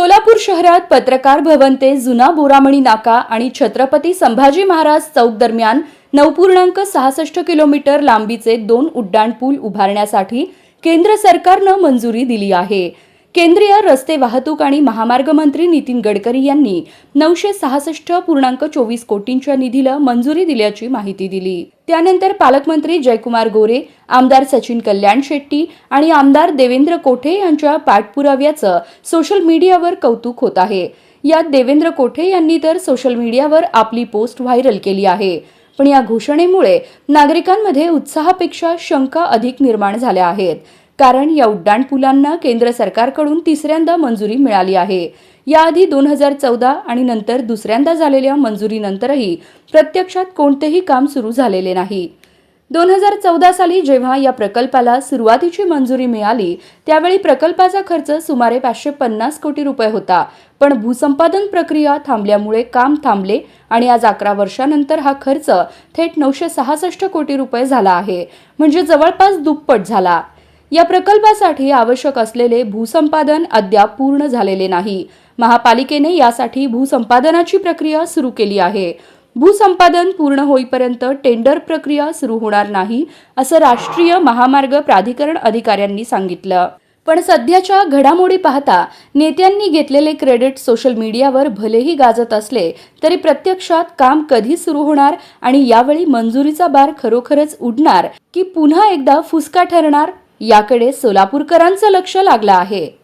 सोलापूर शहरात पत्रकार भवन ते जुना बोरामणी नाका आणि छत्रपती संभाजी महाराज चौक दरम्यान नऊ पूर्णांक सहासष्ट किलोमीटर लांबीचे दोन उड्डाण पूल उभारण्यासाठी केंद्र सरकारनं मंजुरी दिली आहे. केंद्रीय रस्ते वाहतूक आणि महामार्ग मंत्री नितीन गडकरी यांनी नऊशे सहासष्ट पूर्णांक चोवीस कोटींच्या निधीला मंजुरी दिल्याची माहिती दिली. त्यानंतर पालकमंत्री जयकुमार गोरे आमदार सचिन कल्याण शेट्टी आणि आमदार देवेंद्र कोठे यांच्या पाठपुराव्याचं सोशल मीडियावर कौतुक होत आहे. यात देवेंद्र कोठे यांनी तर सोशल मीडियावर आपली पोस्ट व्हायरल केली आहे. पण या घोषणेमुळे नागरिकांमध्ये उत्साहापेक्षा शंका अधिक निर्माण झाल्या आहेत. कारण या उड्डाणपुलांना केंद्र सरकारकडून तिसऱ्यांदा मंजुरी मिळाली आहे. याआधी दोन हजार चौदा आणि नंतर दुसऱ्यांदा झालेल्या मंजुरीनंतरही प्रत्यक्षात कोणतेही काम सुरू झालेले नाही. दोन हजार चौदा साली जेव्हा या प्रकल्पाला सुरुवातीची मंजुरी मिळाली त्यावेळी प्रकल्पाचा खर्च सुमारे पाचशे पन्नास कोटी रुपये होता. पण भूसंपादन प्रक्रिया थांबल्यामुळे काम थांबले आणि आज अकरा वर्षानंतर हा खर्च थेट नऊशे सहासष्ट कोटी रुपये झाला आहे. म्हणजे जवळपास दुप्पट झाला. या प्रकल्पासाठी आवश्यक असलेले भूसंपादन अद्याप पूर्ण झालेले नाही. महापालिकेने यासाठी भूसंपादनाची प्रक्रिया सुरू केली आहे. भूसंपादन पूर्ण होईपर्यंत टेंडर प्रक्रिया सुरू होणार नाही असं राष्ट्रीय महामार्ग प्राधिकरण अधिकाऱ्यांनी सांगितलं. पण सध्याच्या घडामोडी पाहता नेत्यांनी घेतलेले क्रेडिट सोशल मीडियावर भलेही गाजत असले तरी प्रत्यक्षात काम कधी सुरू होणार आणि यावेळी मंजुरीचा बार खरोखरच उडणार की पुन्हा एकदा फुसका ठरणार? याकडे सोलापूरकरांचं लक्ष लागलं आहे.